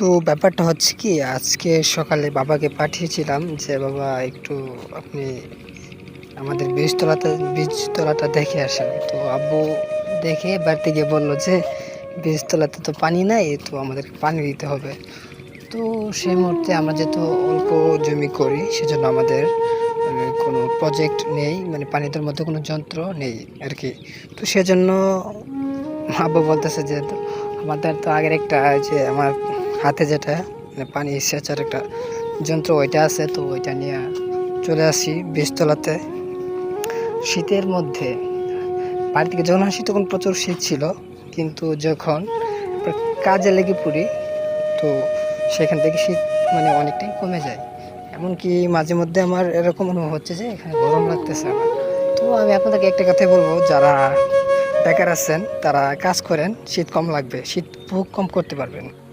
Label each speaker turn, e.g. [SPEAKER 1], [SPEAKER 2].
[SPEAKER 1] তো ব্যাপারটা হচ্ছে কি, আজকে সকালে বাবাকে পাঠিয়েছিলাম যে, বাবা, একটু আপনি আমাদের বীজতলাতে, বীজতলাটা দেখে আসেন। তো আব্বু দেখে বাড়িতে গিয়ে বলল যে, বীজতলাতে তো পানি নাই, তো আমাদের পানি দিতে হবে। তো সেই মুহূর্তে আমরা যেহেতু অল্প জমি করি, সেজন্য আমাদের কোনো প্রজেক্ট নেই মানে পানিদের মধ্যে কোনো যন্ত্র নেই আর কি তো সেজন্য আব্বু বলতেছে যে, আমাদের তো আগের একটা যে, আমার হাতে যেটা মানে পানি সেচার একটা যন্ত্র ওইটা আছে, তো ওইটা নিয়ে চলে আসি বীজতলাতে। শীতের মধ্যে বাড়ি থেকে যখন আসি তখন প্রচুর শীত ছিল, কিন্তু যখন কাজে লেগে পড়ি, তো সেখান থেকে শীত মানে অনেকটাই কমে যায়। এমনকি মাঝে মধ্যে আমার এরকম অনুভব হচ্ছে যে এখানে গরম লাগতেছে না তো আমি আপনাদেরকে একটা কথাই বলব, যারা বেকার আছেন, তারা কাজ করেন, শীত কম লাগবে, শীত ভোগ কম করতে পারবেন।